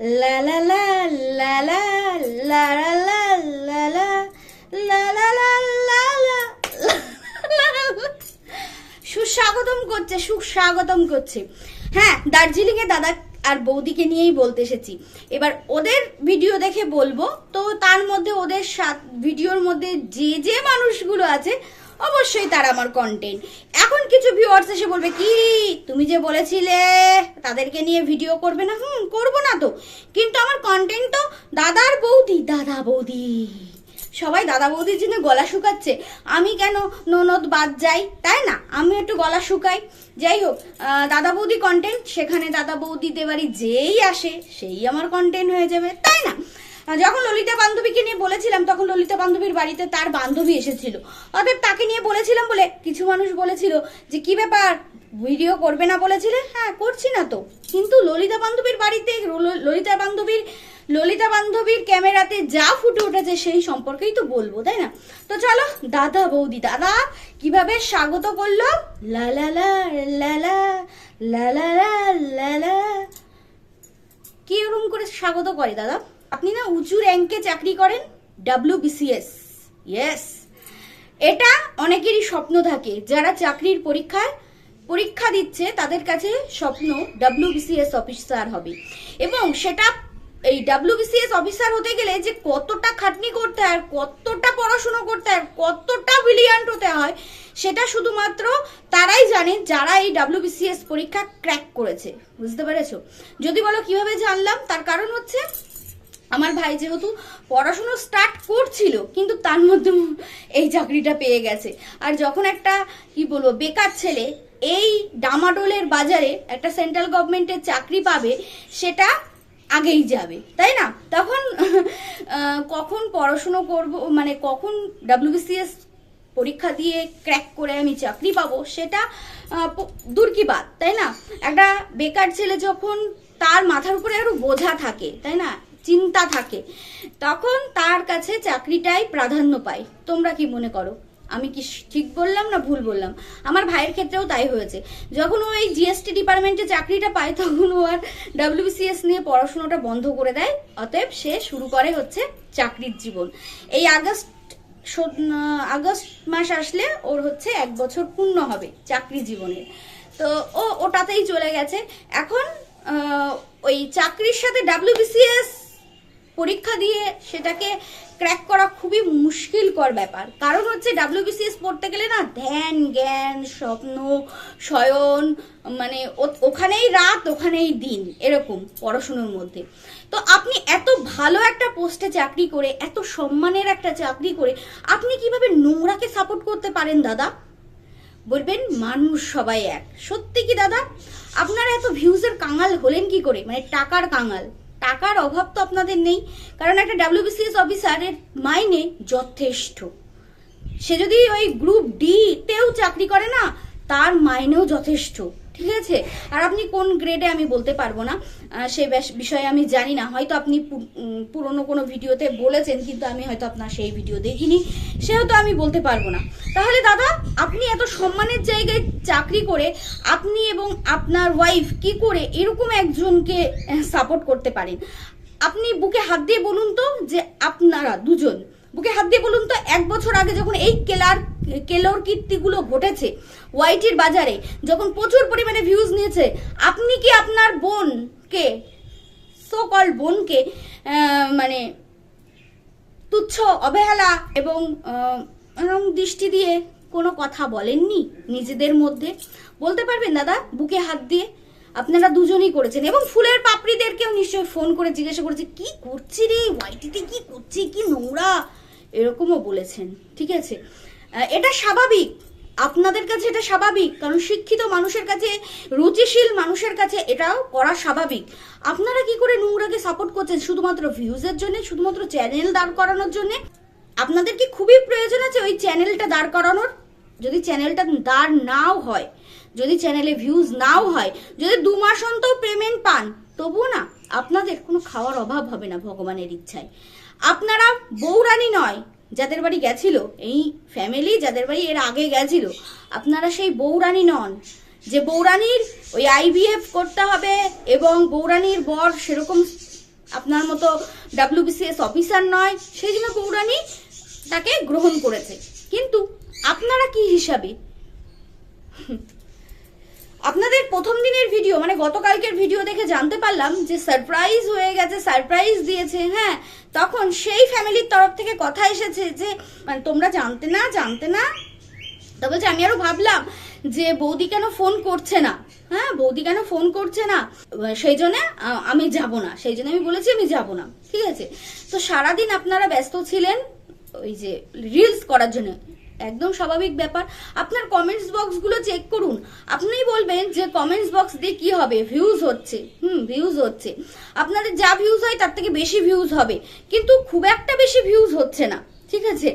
লা লা লা লা লা লা লা লা লা লা লা লা লা লা সুস্বাগতম করছে সুস্বাগতম করছে হ্যাঁ দার্জিলিং এ দাদা আর বৌদিকে নিয়েই বলতে এসেছি এবার ওদের ভিডিও দেখে বলব তো তার মধ্যে ওদের সাথ ভিডিওর মধ্যে যে যে মানুষগুলো আছে অবশ্যই তারা আমার কন্টেন্ট এখন কিছু ভিউয়ার্স এসে বলবে, কি? তুমি যে বলেছিলে তাদেরকে নিয়ে ভিডিও করবে না? হুম, করব না তো। কিন্তু আমার কন্টেন্ট তো দাদার বৌদি, দাদা বৌদি। সবাই দাদা বৌদির জন্য গলা শুকাচ্ছে। আমি কেন ননদ বাদ যাই? তাই না? আমি একটু গলা শুকাই। যাই হোক দাদা বৌদি কন্টেন্ট সেখানে দাদা বৌদিদের বাড়ি যেই আসে, সেই আমার কন্টেন্ট হয়ে যাবে। তাই না? যখন ললিতা বান্ধবীকে নিয়ে বলেছিলাম তখন ললিতা বান্ধবীর বাড়িতে তার বান্ধবী এসেছিল অতএব তাকে নিয়ে বলেছিলাম বলে কিছু মানুষ বলেছিল যে কি ব্যাপার ভিডিও করবে না বলেছিলে হ্যাঁ করছি না তো কিন্তু ললিতা বান্ধবীর বাড়িতে ললিতা বান্ধবীর ললিতা বান্ধবীর ক্যামেরাতে যা ফুটে উঠেছে সেই সম্পর্কেই তো বলব তাই না তো চলো দাদা বৌদি দাদা কীভাবে স্বাগত করল কি এরকম করে স্বাগত করে দাদা আপনি না উঁচু র্যাঙ্কে চাকরি করেন ডাব্লিউ বিসিএস ইয়েস এটা অনেকেরই স্বপ্ন থাকে, যারা চাকরির পরীক্ষায় পরীক্ষা দিচ্ছে, তাদের কাছে স্বপ্ন ডাব্লিউবিসিএস অফিসার হবে। এবং সেটা এই ডাব্লিউবিসিএস অফিসার হতে গেলে যে কতটা খাটনি করতে হয়, কতটা পড়াশুনো করতে হয়, কতটা ব্রিলিয়ান্ট হতে হয়, সেটা শুধুমাত্র তারাই জানে, যারা এই ডাব্লিউবিসিএস পরীক্ষা ক্র্যাক করেছে। বুঝতে পেরেছ? যদি বলো কীভাবে জানলাম, তার কারণ হচ্ছে আমার ভাই যেহেতু পড়াশুনো স্টার্ট করছিল, কিন্তু তার মধ্যে এই চাকরিটা পেয়ে গেছে। আর যখন একটা, কি বলব, বেকার ছেলে এই ডামাডোলের বাজারে একটা সেন্ট্রাল গভর্নমেন্টের চাকরি পাবে, সেটা আগেই যাবে, তাই না? তখন কখন পড়াশুনো করব মানে কখন ডাব্লিউবিসিএস পরীক্ষা দিয়ে ক্র্যাক করে আমি চাকরি পাবো, সেটা দূর কি বাদ তাই না? একটা বেকার ছেলে যখন তার মাথার উপরে আরও বোঝা থাকে, তাই না? চিন্তা থাকে। তখন তার কাছে চাকরিটাই প্রাধান্য পায়। তোমরা কি মনে করো? আমি কি ঠিক বললাম না ভুল বললাম? আমার ভাইয়ের ক্ষেত্রেও তাই হয়েছে। যখন ও এই জিএসটি ডিপার্টমেন্টে চাকরিটা পায়, তখন ও আর ডাব্লিউবিসিএস নিয়ে পড়াশোনাটা বন্ধ করে দেয়। অতএব সে শুরু করে হচ্ছে চাকরির জীবন। এই আগস্ট আগস্ট মাস আসলে ওর হচ্ছে এক বছর পূর্ণ হবে চাকরি জীবনের। তো ও ওটাতেই চলে গেছে। এখন ওই চাকরির সাথে ডাব্লিউবিসিএস পরীক্ষা দিয়ে সেটাকে ক্র্যাক করা খুবই মুশকিলকর ব্যাপার। কারণ হচ্ছে ডাব্লিউবিসিএস পড়তে গেলে না ধ্যান, জ্ঞান, স্বপ্ন, শয়ন মানে ওখানেই রাত, ওখানেই দিন, এরকম পড়াশুনোর মধ্যে। তো আপনি এত ভালো একটা পোস্টে চাকরি করে, এত সম্মানের একটা চাকরি করে, আপনি কীভাবে নোংরাকে সাপোর্ট করতে পারেন দাদা? বলবেন, মানুষ সবাই এক। সত্যি কি দাদা? আপনারা এত ভিউজের কাঙাল হলেন কি করে? মানে টাকার কাঙাল। টাকার অভাব তো আপনাদের নেই। কারণ একটা ডাব্লিউবিসিএস অফিসারের মাইনে যথেষ্ট। সে যদি ওই গ্রুপ ডি তেও চাকরি করে না, তার মাইনেও যথেষ্ট। ঠিক আছে? আর আপনি কোন গ্রেডে আমি বলতে পারব না। সে বিষয়ে আমি জানি না। হয়তো আপনি পুরনো কোনো ভিডিওতে বলেছেন, কিন্তু আমি হয়তো আপনার সেই ভিডিও দেখিনি। সেহেতু আমি বলতে পারব না। তাহলে দাদা, আপনি এত সম্মানের জায়গায় চাকরি করে আপনি এবং আপনার ওয়াইফ কি করে এরকম একজনকে সাপোর্ট করতে পারেন? আপনি বুকে হাত দিয়ে বলুন তো যে আপনারা দুজন। বুকে হাত দিয়ে বলুন তো, এক বছর আগে যখন এই কেলার কেলোর কীর্তিগুলো ঘটেছে ওয়াইটির বাজারে, যখন প্রচুর পরিমাণে ভিউজ নিয়েছে, আপনি কি আপনার বোনকে সো কল বোনকে মানে তুচ্ছ অবহেলা এবং দৃষ্টি দিয়ে কোনো কথা বলেননি নিজেদের মধ্যে? বলতে পারবেন দাদা, বুকে হাত দিয়ে? আপনারা দুজনেই করেছেন এবং ফুলের পাপড়িদেরকেও নিশ্চয়ই ফোন করে জিজ্ঞাসা করেছে, কি করছি রে? ওয়াইটিতে কি করছি? কি নোংরা? এরকমও বলেছেন, ঠিক আছে? এটা স্বাভাবিক। আপনাদের কাছে এটা স্বাভাবিক, কারণ শিক্ষিত মানুষের কাছে, রুচিশীল মানুষের কাছে এটাও করা স্বাভাবিক। আপনারা কি করে নোংরাকে সাপোর্ট করছেন? শুধুমাত্র ভিউজের জন্য, শুধুমাত্র চ্যানেল দাঁড় করানোর জন্য? আপনাদের কি খুবই প্রয়োজন আছে ওই চ্যানেলটা দাঁড় করানোর? যদি চ্যানেলটা দাঁড় নাও হয়, যদি চ্যানেলে ভিউজ নাও হয়, যদি দু মাস অন্তর পেমেন্ট পান, তবুও না, আপনাদের কোনো খাওয়ার অভাব হবে না ভগবানের ইচ্ছায়। আপনারা বৌরানি নয় যাদের বাড়ি গেছিল, এই ফ্যামিলি যাদের বাড়ি এর আগে গেছিল, আপনারা সেই বৌরানি নন। যে বৌরানির ওই আইভিএফ করতে হবে এবং বৌরানির বর সেরকম আপনার মতো ডাব্লিউবিসিএস অফিসার নয়, সেই জন্য পৌরাণী তাকে গ্রহণ করেছে। কিন্তু আপনারা কি হিসাবে? আপনাদের প্রথম দিনের ভিডিও মানে গতকালকের ভিডিও দেখে জানতে পারলাম যে সারপ্রাইজ হয়ে গেছে সারপ্রাইজ দিয়েছে হ্যাঁ। তখন সেই ফ্যামিলির তরফ থেকে কথা এসেছে যে মানে তোমরা জানতে না জানতে না? তা বলছে, আমি আরও ভাবলাম যে বৌদি কেন ফোন করছে না? হ্যাঁ বৌদি কেন ফোন করছে না? সেই জন্য আমি যাব না। সেই জন্য আমি বলেছি আমি যাব না। ঠিক আছে? তো সারাদিন আপনারা ব্যস্ত ছিলেন ওই যে রিলস করার জন্য। একদম স্বাভাবিক ব্যাপার। আপনার কমেন্টস বক্সগুলো চেক করুন। আপনিই বলবেন যে কমেন্টস বক্স দিয়ে কি হবে ভিউজ হচ্ছে। হুম ভিউজ হচ্ছে। আপনাদের যা ভিউজ হয় তার থেকে বেশি ভিউজ হবে। কিন্তু খুব একটা বেশি ভিউজ হচ্ছে না। ঠিক আছে?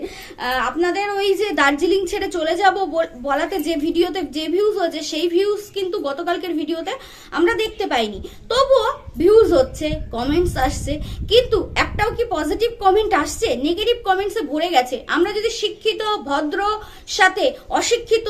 আপনাদের ওই যে দার্জিলিং ছেড়ে চলে যাব বল- বলাতে যে ভিডিওতে যে ভিউজ হয়েছে, সেই ভিউজ কিন্তু গতকালকের ভিডিওতে আমরা দেখতে পাইনি। তবুও ভিউজ হচ্ছে কমেন্টস আসছে, কিন্তু একটাও কি পজিটিভ কমেন্ট আসছে? নেগেটিভ কমেন্টসে ভরে গেছে। আমরা যদি শিক্ষিত, ভদ্র, সাথে অশিক্ষিত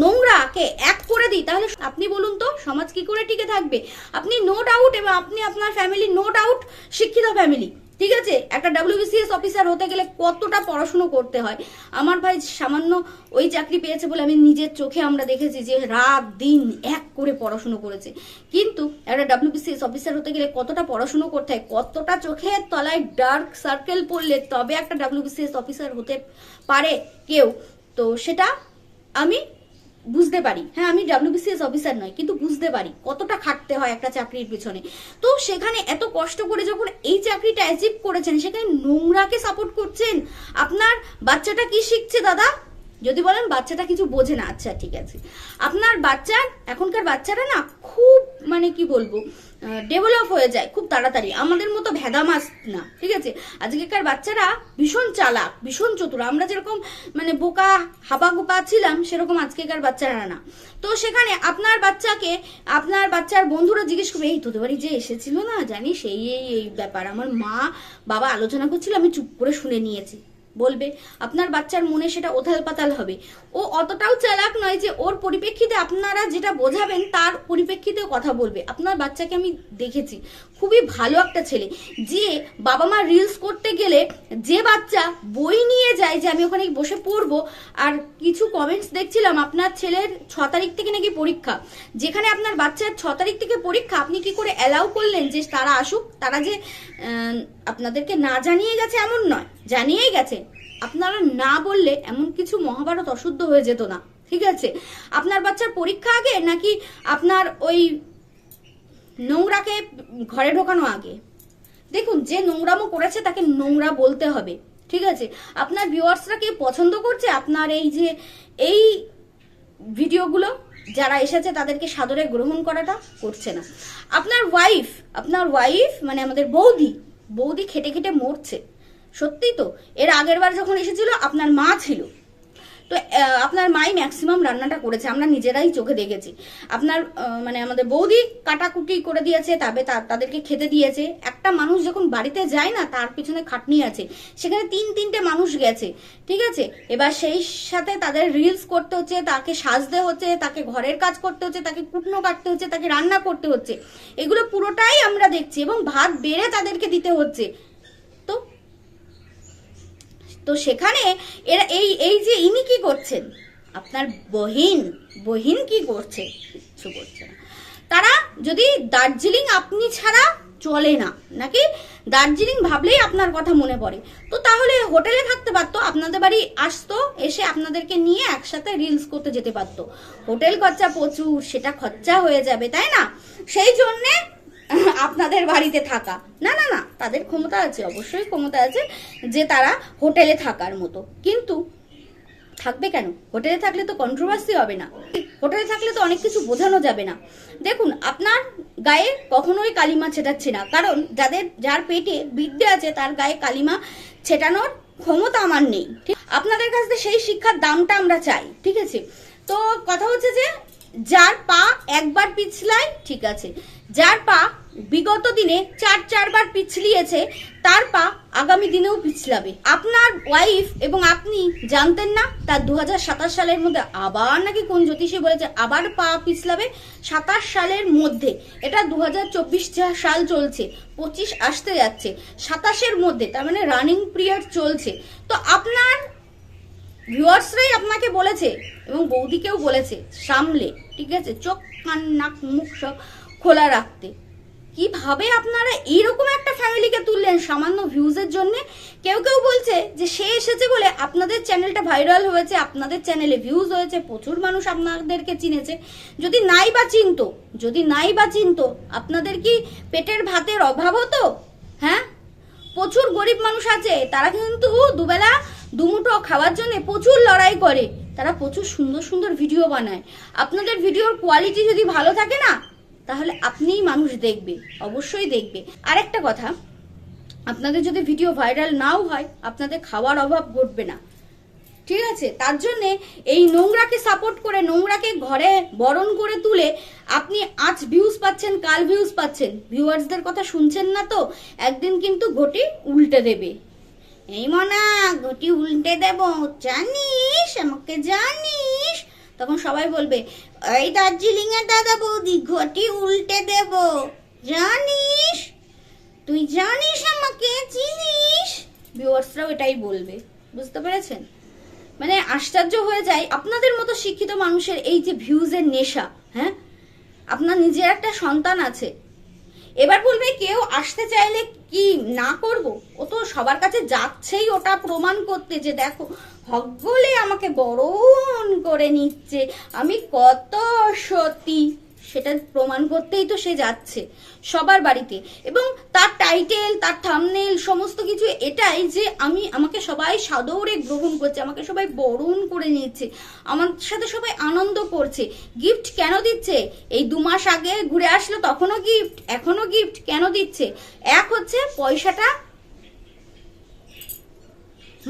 নোংরাকে এক করে দিই, তাহলে আপনি বলুন তো, সমাজ কি করে টিকে থাকবে? আপনি নো ডাউট এবং আপনি আপনার ফ্যামিলি নো ডাউট শিক্ষিত ফ্যামিলি ঠিক আছে? একটা ডাব্লিউবিসিএস অফিসার হতে গেলে কতটা পড়াশুনো করতে হয়? আমার ভাই সামান্য ওই চাকরি পেয়েছে বলে আমি নিজের চোখে আমরা দেখেছি যে রাত দিন এক করে পড়াশুনো করেছে। কিন্তু একটা ডাব্লিউবিসিএস অফিসার হতে গেলে কতটা পড়াশুনো করতে হয়, কতটা চোখের তলায় ডার্ক সার্কেল পড়লে তবে একটা ডাব্লিউবিসিএস অফিসার হতে পারে কেউ? তো সেটা আমি বুঝতে পারি। হ্যাঁ আমি ডাব্লিউবিসিএস অফিসার নয়, কিন্তু বুঝতে পারি কতটা খাটতে হয় একটা চাকরির পিছনে। তো সেখানে এত কষ্ট করে যখন এই চাকরিটা অ্যাচিভ করেছেন, সেখানে নোংরাকে সাপোর্ট করছেন? আপনার বাচ্চাটা কি শিখছে, দাদা? যদি বলেন বাচ্চাটা কিছু বোঝে না আচ্ছা ঠিক আছে। আপনার বাচ্চার, এখনকার বাচ্চারা না খুব মানে কি বলব ডেভেলপ হয়ে যায় খুব তাড়াতাড়ি। আমাদের মতো ভেদা ভেদামাস না, ঠিক আছে? আজকেকার বাচ্চারা ভীষণ চালাক, ভীষণ চতুর। আমরা যেরকম মানে বোকা হাবা গোপা ছিলাম, সেরকম আজকেকার বাচ্চারা না। তো সেখানে আপনার বাচ্চাকে, আপনার বাচ্চার বন্ধুরা জিজ্ঞেস করবে, এই তোদের বাড়ি যে এসেছিল না, জানিস? এই এই এই ব্যাপার। আমার মা, বাবা আলোচনা করছিল, আমি চুপ করে শুনে নিয়েছি। বলবে, আপনার বাচ্চার মনে সেটা ওথাল পাতাল হবে। ও অতটাও চালাক নয় যে ওর পরিপ্রেক্ষিতে আপনারা যেটা বোঝাবেন তার পরিপ্রেক্ষিতেও কথা বলবে। আপনার বাচ্চাকে আমি দেখেছি। খুবই ভালো একটা ছেলে। যে বাবা মা রিলস করতে গেলে যে বাচ্চা বই নিয়ে যায় যে আমি ওখানে বসে পড়ব, আর কিছু কমেন্টস দেখছিলাম, আপনার ছেলের ছ তারিখ থেকে নাকি পরীক্ষা। যেখানে আপনার বাচ্চার ছ তারিখ থেকে পরীক্ষা, আপনি কি করে অ্যালাউ করলেন যে তারা আসুক? তারা যে আপনাদেরকে না জানিয়ে গেছে এমন নয়। জানিয়েই গেছে। আপনারা না বললে এমন কিছু মহাভারত অশুদ্ধ হয়ে যেত না। ঠিক আছে? আপনার বাচ্চার পরীক্ষা আগে নাকি আপনার ওই নোংরাকে ঘরে ঢোকানো আগে। দেখুন, যে নোংরামো করেছে তাকে নোংরা বলতে হবে, ঠিক আছে? আপনার ভিউয়ার্সরা কি পছন্দ করছে? আপনার এই যে, এই ভিডিওগুলো যারা এসেছে তাদেরকে সাদরে গ্রহণ করাটা করছে না। আপনার ওয়াইফ আপনার ওয়াইফ মানে আমাদের বৌদি বৌদি খেটে খেটে মরছে। সত্যিই তো, এর আগের বার যখন এসেছিল, আপনার মা ছিল। তো আপনার মাই ম্যাক্সিমাম রান্নাটা করেছে, আমরা নিজেরাই চোখে দেখেছি। আপনার মানে আমাদের বৌদি কাটাকুটি করে দিয়েছে, তবে তাদেরকে খেতে দিয়েছে। একটা মানুষ যখন বাড়িতে যায় না, তার পিছনে খাটনি আছে। সেখানে তিন, তিনটে মানুষ গেছে, ঠিক আছে? এবার সেই সাথে তাদের রিলস করতে হচ্ছে, তাকে সাজতে হচ্ছে, তাকে ঘরের কাজ করতে হচ্ছে, তাকে কুটনো কাটতে হচ্ছে, তাকে রান্না করতে হচ্ছে। এগুলো পুরোটাই আমরা দেখছি এবং ভাত বেড়ে তাদেরকে দিতে হচ্ছে। তো সেখানে এরা এই এই যে ইনি কি করছেন? আপনার বহিন বহিন কি করছে? কিছু করছে না। তারা যদি দার্জিলিং আপনি ছাড়া চলে না, নাকি দার্জিলিং ভাবলেই আপনার কথা মনে পড়ে, তো তাহলে হোটেলে থাকতে পারতো, আপনাদের বাড়ি আসতো, এসে আপনাদেরকে নিয়ে একসাথে রিলস করতে যেতে পারতো। হোটেল খরচা প্রচুর, সেটা খরচা হয়ে যাবে, তাই না? সেই জন্যে আপনাদের বাড়িতে থাকা। না না না, তাদের ক্ষমতা আছে, অবশ্যই ক্ষমতা আছে যে তারা হোটেলে থাকার মতো। কিন্তু থাকবে কেন? হোটেলে থাকলে তো কন্ট্রোভার্সি হবে না। হোটেলে থাকলে তো অনেক কিছু বোঝানো যাবে না। দেখুন, আপনার গায়ে কখনোই কালিমা ছেটাচ্ছে না। কারণ যাদের, যার পেটে বিদ্যে আছে, তার গায়ে কালিমা ছেটানোর ক্ষমতা আমার নেই। ঠিক? আপনাদের কাছ সেই শিক্ষার দামটা আমরা চাই। ঠিক আছে? তো কথা হচ্ছে যে যার পা একবার পিছলায় ঠিক আছে। যার পা বিগত দিনে চার, চারবার পিছলিয়েছে, তার পা আগামী দিনেও পিছলাবে। আপনার ওয়াইফ এবং আপনি জানতেন না, তার দু হাজার সাতাশ সালের মধ্যে আবার নাকি কোন জ্যোতিষী বলেছে, আবার পা পিছলাবে? সাতাশ সালের মধ্যে, এটা দু হাজার সাল চলছে, পঁচিশ আসতে যাচ্ছে। সাতাশের মধ্যে, তার মানে রানিং পিরিয়ড চলছে। তো আপনার ভিউয়ার্সরাই আপনাকে বলেছে এবং বৌদিকেও বলেছে, সামলে, ঠিক আছে? চোখ, কান, নাক, মুখ সব খোলা রাখতে। কীভাবে আপনারা এইরকম একটা ফ্যামিলিকে তুললেন সামান্য ভিউজের জন্য? কেউ কেউ বলছে যে সে এসেছে বলে আপনাদের চ্যানেলটা ভাইরাল হয়েছে, আপনাদের চ্যানেলে ভিউজ হয়েছে, প্রচুর মানুষ আপনাদেরকে চিনেছে। যদি নাই বা চিনতো, যদি নাই বা চিনতো, আপনাদের কি পেটের ভাতের অভাব হতো হ্যাঁ? প্রচুর গরিব মানুষ আছে, তারা কিন্তু দুবেলা দুমুঠো খাওয়ার জন্য প্রচুর লড়াই করে। তারা প্রচুর সুন্দর সুন্দর ভিডিও বানায়। আপনাদের ভিডিওর কোয়ালিটি যদি ভালো থাকে না, তাহলে আপনিই মানুষ দেখবে, অবশ্যই দেখবে। আরেকটা কথা, আপনাদের যদি ভিডিও ভাইরাল নাও হয়, আপনাদের খাওয়ার অভাব ঘটবে না। ঠিক আছে? তার জন্যে এই নোংরাকে সাপোর্ট করে, নোংরাকে ঘরে বরণ করে তুলে আপনি আজ ভিউজ পাচ্ছেন, কাল ভিউজ পাচ্ছেন। ভিউয়ার্সদের কথা শুনছেন না তো? একদিন কিন্তু ঘটি উল্টে দেবে। এই মনা ঘটি উল্টে দেব, জানিস, আমাকে জানিস? তখন সবাই বলবে, এই দার্জিলিং এর দাদা বৌদি, ঘটি উল্টে দেব, জানিস? তুই জানিস আমাকে, চিনিস? ভিউয়ার্সরাও এটাই বলবে, বুঝতে পেরেছেন? মানে আশ্চর্য হয়ে যায়, আপনাদের মতো শিক্ষিত মানুষের এই যে ভিউজের নেশা হ্যাঁ? আপনার নিজের একটা সন্তান আছে এবার বলবে কেউ আসতে চাইলে কি না করব? ও তো সবার কাছে যাচ্ছেই ওটা প্রমাণ করতে যে দেখো হগলে আমাকে বরণ করে নিচ্ছে। আমি কত সতী। সেটা প্রমাণ করতেই তো সে যাচ্ছে সবার বাড়িতে। এবং তার টাইটেল তার থামনেল সমস্ত কিছু এটাই যে আমি, আমাকে সবাই সাদরে গ্রহণ করছে, আমাকে সবাই বরণ করে নিচ্ছে আমার সাথে সবাই আনন্দ করছে। গিফট কেন দিচ্ছে? এই দু মাস আগে ঘুরে আসলো, তখনও গিফট এখনও গিফট কেন দিচ্ছে? এক হচ্ছে পয়সাটা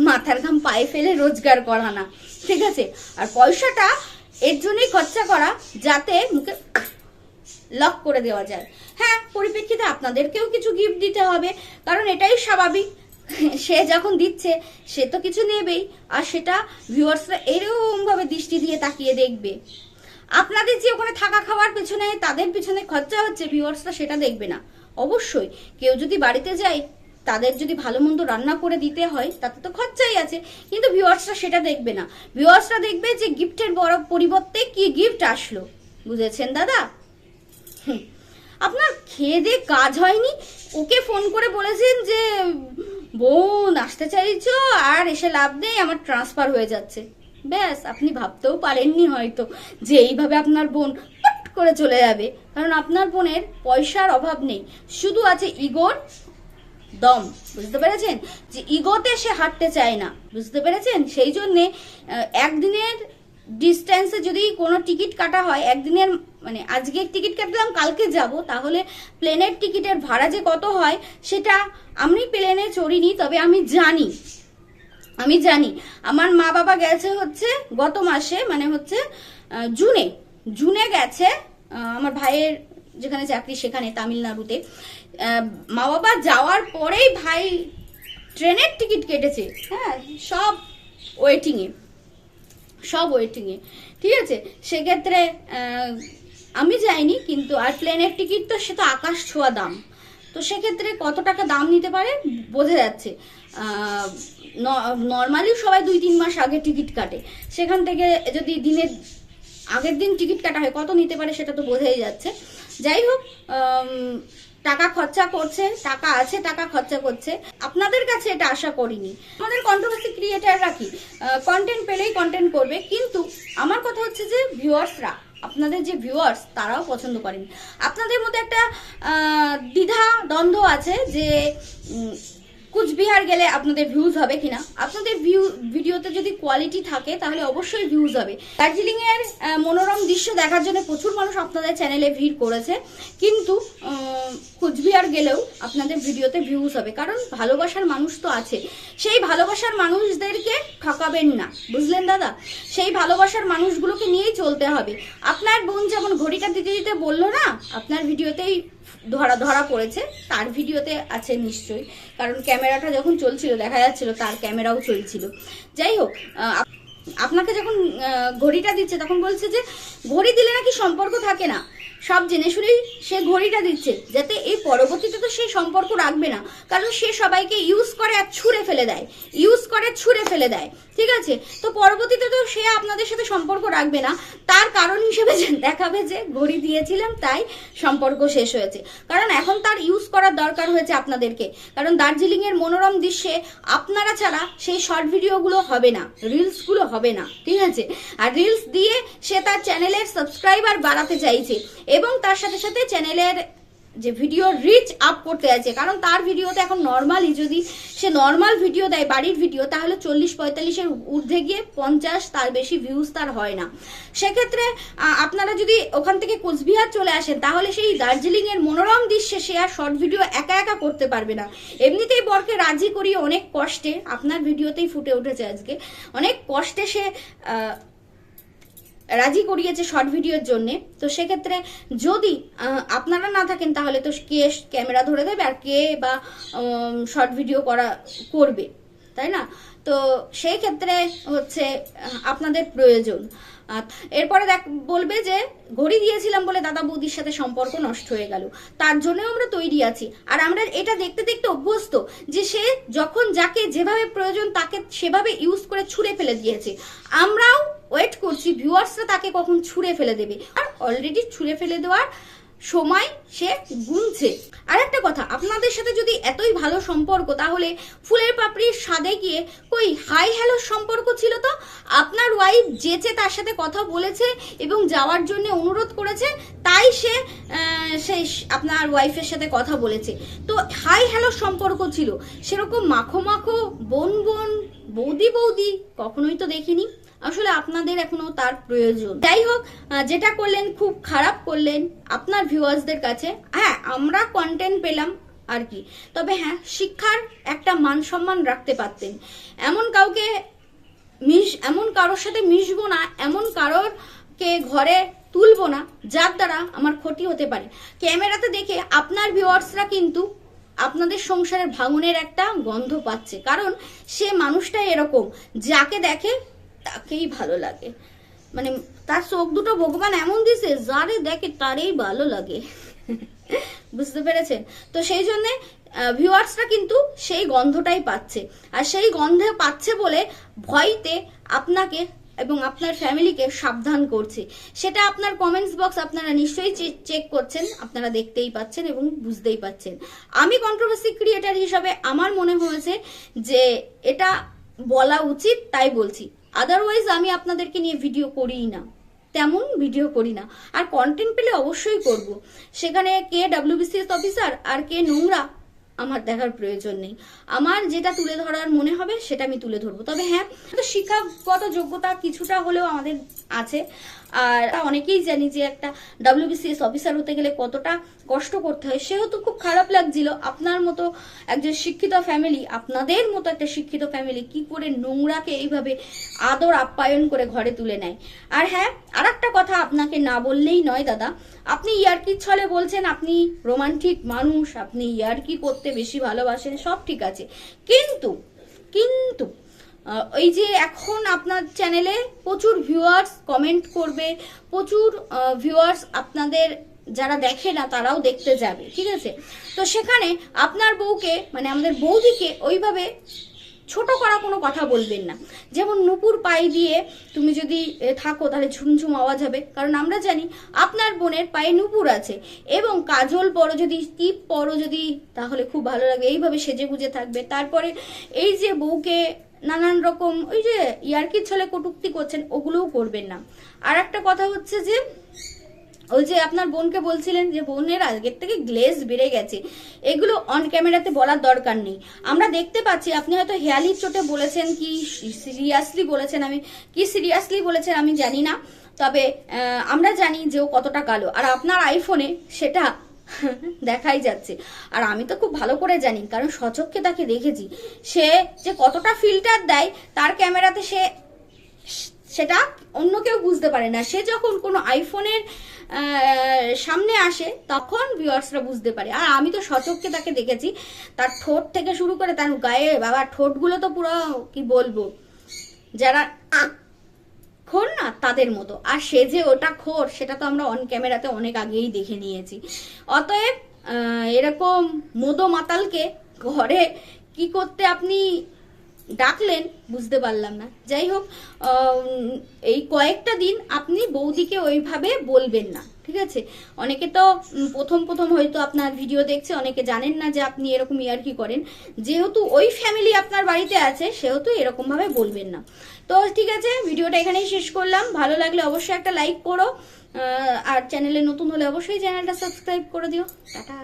মাথার ঘাম পায়ে ফেলে রোজগার করা না ঠিক আছে? আর পয়সাটা এর জন্যই খরচা করা, যাতে মুখে লক করে দেওয়া যায়। হ্যাঁ পরিপ্রেক্ষিতে আপনাদেরকেও কিছু গিফট দিতে হবে, কারণ এটাই স্বাভাবিক। সে যখন দিচ্ছে, সে তো কিছু নেবেই, আর সেটা ভিউয়ার্সরা এরকম ভাবে দৃষ্টি দিয়ে তাকিয়ে দেখবে। আপনাদের যে ওখানে থাকা খাওয়ার পেছনে, তাদের পেছনে খরচা হচ্ছে ভিউয়ার্সরা সেটা দেখবে না। অবশ্যই, কেউ যদি বাড়িতে যায়, তাদের যদি ভালো মন্দ রান্না করে দিতে হয়, তাতে তো খরচাই আছে, কিন্তু ভিউয়ার্সরা সেটা দেখবে না। ভিউয়ার্সরা দেখবে যে গিফটের বড় পরিবর্তে কি গিফট আসলো। বুঝেছেন, দাদা। আপনার খেয়ে দিয়ে কাজ হয়নি? ওকে ফোন করে বলেছেন যে, বোন, আসতে চাইছো আর এসে লাভ নেই, আমার ট্রান্সফার হয়ে যাচ্ছে। ব্যাস, আপনি ভাবতেও পারেননি হয়তো যে এইভাবে আপনার বোন করে চলে যাবে। কারণ আপনার বোনের পয়সার অভাব নেই। শুধু আছে ইগোর দম। বুঝতে পেরেছেন? যে ইগোতে সে হাঁটতে চায় না। বুঝতে পেরেছেন? সেই জন্যে একদিনের ডিস্টেন্সে যদি কোনো টিকিট কাটা হয়, একদিনের মানে আজকে টিকিট কাটলাম, কালকে যাব, তাহলে প্লেনের টিকিটের ভাড়া যে কত হয়, সেটা আমি প্লেনে চড়িনি, তবে আমি জানি। আমি জানি। আমার মা বাবা গেছে হচ্ছে গত মাসে মানে হচ্ছে জুনে। জুনে গেছে আমার ভাইয়ের যেখানে চাকরি সেখানে, তামিলনাড়ুতে। মা বাবা যাওয়ার পরেই ভাই ট্রেনের টিকিট কেটেছে। হ্যাঁ সব ওয়েটিংয়ে সব ওয়েটিংয়ে ঠিক আছে? সেক্ষেত্রে আমি যাইনি, কিন্তু আর প্লেনের টিকিট তো, সে তো আকাশ ছোঁয়া দাম। তো সেক্ষেত্রে কত টাকা দাম নিতে পারে? বোঝা যাচ্ছে। নর্মালি সবাই দুই তিন মাস আগে টিকিট কাটে। সেখান থেকে যদি দিনের আগের দিন টিকিট কাটা হয়, কত নিতে পারে সেটা তো বোঝাই যাচ্ছে। যাই হোক টাকা খরচা করছে, টাকা আছে, টাকা খরচা করছে। আপনাদের কাছে এটা আশা করিনি। আমাদের কন্ট্রোভার্সি ক্রিয়েটাররা কি? কন্টেন্ট পেলেই কন্টেন্ট করবে, কিন্তু আমার কথা হচ্ছে যে ভিউয়ার্সরা আপনাদের যে ভিউয়ার্স তারাও পছন্দ করেন। আপনাদের মধ্যে একটা দ্বিধা, দ্বন্দ্ব আছে যে কুচবিহার গেলে আপনাদের ভিউজ হবে কিনা? আপনাদের ভিউ ভিডিওতে যদি কোয়ালিটি থাকে, তাহলে অবশ্যই ভিউজ হবে। দার্জিলিং এর মনোরম দৃশ্য দেখার জন্য প্রচুর মানুষ আপনাদের চ্যানেলে ভিড় করেছে। কিন্তু কুচবিহার গেলেও আপনাদের ভিডিওতে ভিউজ হবে। কারণ ভালোবাসার মানুষ তো আছে। সেই ভালোবাসার মানুষদেরকে ঠকাবেন না। বুঝলেন দাদা? সেই ভালোবাসার মানুষগুলোকে নিয়েই চলতে হবে। আপনার বোন যেমন ঘড়িটা দিতে দিতে বলল না, আপনার ভিডিওতেই ধরা ধরা পড়েছে, তার ভিডিওতে আছে নিশ্চয়ই। কারণ ক্যামেরাটা যখন চলছিল, দেখা যাচ্ছিল তার ক্যামেরাও চলছিল। যাই হোক আপ- আপনাকে যখন ঘড়িটা দিচ্ছে, তখন বলছে যে, ঘড়ি দিলে নাকি সম্পর্ক থাকে না? সব জেনে শুনেই সে ঘড়িটা দিচ্ছে, যাতে এই পরবর্তীতে তো সেই সম্পর্ক রাখবে না। কারণ সে সবাইকে ইউজ করে আর ছুঁড়ে ফেলে দেয়। ইউজ করে, ছুঁড়ে ফেলে দেয়। ঠিক আছে? তো পরবর্তীতে তো সে আপনাদের সাথে সম্পর্ক রাখবে না। তার কারণ হিসেবে দেখাবে যে ঘড়ি দিয়েছিলাম, তাই সম্পর্ক শেষ হয়েছে। কারণ এখন তার ইউজ করার দরকার হয়েছে আপনাদেরকে। কারণ দার্জিলিং এর মনোরম দৃশ্যে আপনারা ছাড়া সেই শর্ট ভিডিওগুলো হবে না রিলসগুলো হবে না। ঠিক আছে? আর রিলস দিয়ে সে তার চ্যানেলের সাবস্ক্রাইবার বাড়াতে চাইছে। এবং তার সাথে সাথে চ্যানেলের যে ভিডিও রিচ আপ করতে আছে কারণ তার ভিডিওতে এখন নর্মালি যদি সে নর্মাল ভিডিও দেয়, বাড়ির ভিডিও তাহলে চল্লিশ পঁয়তাল্লিশের ঊর্ধ্বে গিয়ে পঞ্চাশ তার বেশি ভিউজ তার হয় না। সেক্ষেত্রে আপনারা যদি ওখান থেকে কোচবিহার চলে আসেন, তাহলে সেই দার্জিলিং এর মনোরম দৃশ্যে সে আর শর্ট ভিডিও একা একা করতে পারবে না। এমনিতেই বরকে রাজি করিয়ে অনেক কষ্টে, আপনার ভিডিওতেই ফুটে উঠেছে আজকে, অনেক কষ্টে সে রাজি করিয়েছে শর্ট ভিডিওর জন্য। তো সেক্ষেত্রে যদি আপনারা না থাকেন তাহলে তো কে ক্যামেরা ধরে দেবে আর কে বা শর্ট ভিডিও করা, করবে। তাই না? তো সেই ক্ষেত্রে হচ্ছে আপনাদের প্রয়োজন। এরপরে দেখ, বলবে যে, ঘড়ি দিয়েছিলাম বলে দাদা বৌদির সাথে সম্পর্ক নষ্ট হয়ে গেল। তার জন্য আমরা তৈরি আছি। আর আমরা এটা দেখতে দেখতে অভ্যস্ত যে সে যখন যাকে যেভাবে প্রয়োজন তাকে সেভাবে ইউজ করে ছুঁড়ে ফেলে দিয়েছে। আমরাও ওয়েট করছি ভিউয়ার্সরা তাকে কখন ছুঁড়ে ফেলে দেবে। আর অলরেডি ছুঁড়ে ফেলে দেওয়ার সময় সে গুনছে। আর একটা কথা, আপনাদের সাথে যদি এতই ভালো সম্পর্ক, তাহলে ফুলের পাপড়ির স্বাদে গিয়ে কই হাই হ্যালো সম্পর্ক ছিল তো? আপনার ওয়াইফ যেচে তার সাথে কথা বলেছে এবং যাওয়ার জন্য অনুরোধ করেছে, তাই সে সেই আপনার ওয়াইফের সাথে কথা বলেছে। তো হাই হ্যালো সম্পর্ক ছিল, সেরকম মাখো মাখো বোন বোন, বৌদি বৌদি কখনোই তো দেখিনি। আসলে আপনাদের এখনও তার প্রয়োজন। যাই হোক যেটা করলেন, খুব খারাপ করলেন আপনার ভিউয়ার্সদের কাছে। হ্যাঁ আমরা কন্টেন্ট পেলাম আর কি। তবে হ্যাঁ শিক্ষার একটা মান সম্মান রাখতে পারতেন। এমন কাউকে মিশ, এমন কারোর সাথে মিশবো না, এমন কারোর কে ঘরে তুলবো না, যার দ্বারা আমার ক্ষতি হতে পারে। ক্যামেরাতে দেখে আপনার ভিউয়ার্সরা কিন্তু আপনাদের সংসারের ভাঙনের একটা গন্ধ পাচ্ছে। কারণ সে মানুষটা এরকম, যাকে দেখে তাকেই ভালো লাগে। মানে তার চোখ দুটো ভগবান এমন দিছে যারে দেখে তারই ভালো লাগে। বুঝতে পেরেছেন? তো সেই জন্যে ভিউয়ার্সরা কিন্তু সেই গন্ধটাই পাচ্ছে। আর সেই গন্ধে পাচ্ছে বলে ভয়তে আপনাকে এবং আপনার ফ্যামিলিকে সাবধান করছে। সেটা আপনার কমেন্টস বক্স আপনারা নিশ্চয়ই চেক করছেন, আপনারা দেখতেই পাচ্ছেন এবং বুঝতেই পাচ্ছেন। আমি কন্ট্রোভার্সি ক্রিয়েটার হিসাবে আমার মনে হয়েছে যে এটা বলা উচিত, তাই বলছি। আদারওয়াইজ আমি আপনাদেরকে নিয়ে ভিডিও করিই না। তেমন ভিডিও করি না। আর কন্টেন্ট পেলে অবশ্যই করব। সেখানে কে ডাব্লিউবিসিএস অফিসার আর কে নোংরা, আমার দেখার প্রয়োজন নেই। আমার যেটা তুলে ধরার মনে হবে, সেটা আমি তুলে ধরবো। তবে হ্যাঁ শিক্ষাগত যোগ্যতা কিছুটা হলেও আমাদের আছে। আর অনেকেই জানি যে একটা ডাব্লিউবিসিএস অফিসার হতে গেলে কতটা কষ্ট করতে হয়। সেহেতু খুব খারাপ লাগছিল। আপনার মতো একজন শিক্ষিত ফ্যামিলি আপনাদের মতো একটা শিক্ষিত ফ্যামিলি কি করে নোংরাকে এইভাবে আদর আপ্যায়ন করে ঘরে তুলে নেয়? আর হ্যাঁ আর একটা কথা আপনাকে না বললেই নয় দাদা, আপনি ইয়ার্কি ছলে বলছেন আপনি রোমান্টিক মানুষ, আপনি ইয়ার্কি করতে বেশি ভালোবাসেন, সব ঠিক আছে। কিন্তু কিন্তু এই যে এখন আপনার চ্যানেলে প্রচুর ভিউয়ার্স কমেন্ট করবে, প্রচুর ভিউয়ার্স আপনাদের যারা দেখে না তারাও দেখতে যাবে, ঠিক আছে? তো সেখানে আপনার বউকে মানে আমাদের বৌদিকে ওইভাবে ছোট করা কোনো কথা বলবেন না। যেমন নুপুর পায়ে দিয়ে তুমি যদি থাকো তাহলে ঝুমঝুম আওয়াজ হবে। কারণ আমরা জানি আপনার বোনের পায়ে নুপুর আছে। এবং কাজল পরো যদি, টিপ পরো যদি, তাহলে খুব ভালো লাগবে এইভাবে সেজে গুজে থাকবে। তারপরে এই যে বউকে নানান রকম ওই যে ইয়ার্কির ছলে কটুক্তি করছেন, ওগুলোও করবেন না। আর একটা কথা হচ্ছে যে, ওই যে আপনার বোনকে বলছিলেন যে, বোনের আগের থেকে গ্লেজ বেড়ে গেছে। এগুলো অন ক্যামেরাতে বলার দরকার নেই। আমরা দেখতে পাচ্ছি, আপনি হয়তো হেয়ালি চোটে বলেছেন কি সিরিয়াসলি বলেছেন আমি, কি সিরিয়াসলি বলেছেন আমি জানি না। তবে আমরা জানি যে ও কতটা কালো। আর আপনার আইফোনে সেটা দেখাই যাচ্ছে। আর আমি তো খুব ভালো করে জানি, কারণ সচক্ষে তাকে দেখেছি। সে যে কতটা ফিল্টার দেয়, তার ক্যামেরাতে সে সেটা অন্য কেউ বুঝতে পারে না। সে যখন কোনো আইফোনের সামনে আসে, তখন ভিউয়ার্সরা বুঝতে পারে। আর আমি তো সচক্ষে তাকে দেখেছি, তার ঠোঁট থেকে শুরু করে তার গায়ে, বাবা, ঠোঁটগুলো তো পুরো, কি বলব, যারা তাদের মতো। আর সে যে ওটা খোর, সেটা তো আমরা অন ক্যামেরাতে অনেক আগেই দেখে নিয়েছি। অতএব এরকম মদো মাতালকে ঘরে কি করতে আপনি ডাকলেন, বুঝতে পারলাম না। যাই হোক এই কয়েকটা দিন আপনি বৌদিকে ওইভাবে বলবেন না, ঠিক আছে? অনেকে তো প্রথম প্রথম হয়তো আপনার ভিডিও দেখছে, অনেকে জানেন না যে আপনি এরকম ইয়ার্কি করেন। যেহেতু ওই ফ্যামিলি আপনার বাড়িতে আছে, সেহেতু এরকম ভাবে বলবেন না। তো ঠিক আছে, ভিডিওটা এখানেই শেষ করলাম। ভালো লাগলে অবশ্যই একটা লাইক করো আর চ্যানেলে নতুন হলে অবশ্যই চ্যানেলটা সাবস্ক্রাইব করে দিও। টাটা।